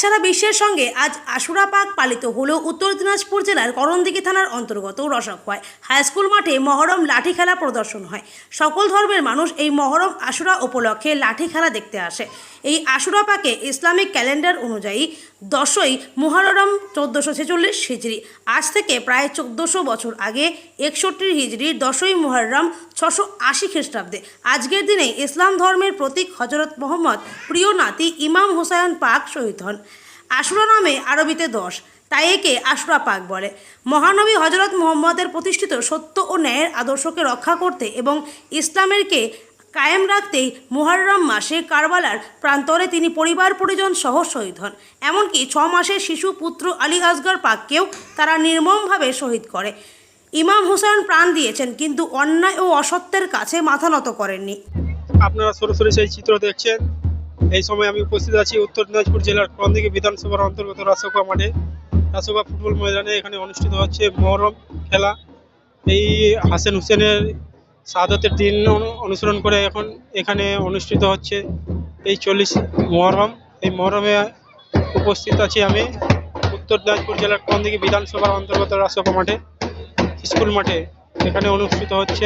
সারা বিশ্বের সঙ্গে আজ আশুরা পাক পালিত হলো উত্তর দিনাজপুর জেলার করণদিঘি থানার অন্তর্গত রসকয় হাই স্কুল মাঠে মহরম লাঠি খেলা প্রদর্শন হয়। সকল ধর্মের মানুষ এই মহরম আশুরা উপলক্ষে লাঠি খেলা দেখতে আসে। এই আশুরা পাকে ইসলামিক ক্যালেন্ডার অনুযায়ী দশই মুহররম চোদ্দোশো ছেচল্লিশ হিজড়ি আজ থেকে প্রায় চোদ্দোশো বছর আগে একষট্টি হিজড়ির দশই মুহররম ছশো আশি খ্রিস্টাব্দে। আজকের দিনে ইসলাম ধর্মের প্রতীক হজরত মোহাম্মদ প্রিয় নাতি ইমাম হুসায়ন পাক শহীদ হন। আশুরা নামে আরবিতে দশ, তাই একে আশুরা পাক বলে। মহানবী হজরত মোহাম্মদের প্রতিষ্ঠিত সত্য ও ন্যায়ের আদর্শকে রক্ষা করতে এবং ইসলামেরকে কায়েম রাখতেই মুহররম মাসে কারবালার প্রান্তরে তিনি পরিবার পরিজন সহ শহীদ হন। এমনকি ছ মাসের শিশু পুত্র আলী আসগর পাককেও তারা নির্মমভাবে শহীদ করে। ইমাম হুসাইন প্রাণ দিয়েছেন, কিন্তু অন্যায় ও অসত্যের কাছে মাথা নত করেননি। আপনারা সরাসরি সেই চিত্র দেখছেন। এই সময় আমি উপস্থিত আছি উত্তর দিনাজপুর জেলার করণদিঘি বিধানসভার অন্তর্গত রাসোকা মাঠে। রাসোকা ফুটবল ময়দানে এখানে অনুষ্ঠিত হচ্ছে মহরম খেলা। এই হাসেন হুসেনের শাহাদতের দিন অনুসরণ করে এখন এখানে অনুষ্ঠিত হচ্ছে এই চল্লিশ মহরম। এই মহরমে উপস্থিত আছি আমি উত্তর দিনাজপুর জেলার কোন দিকে বিধানসভার অন্তর্গত রাজসভা মাঠে, স্কুল মাঠে। এখানে অনুষ্ঠিত হচ্ছে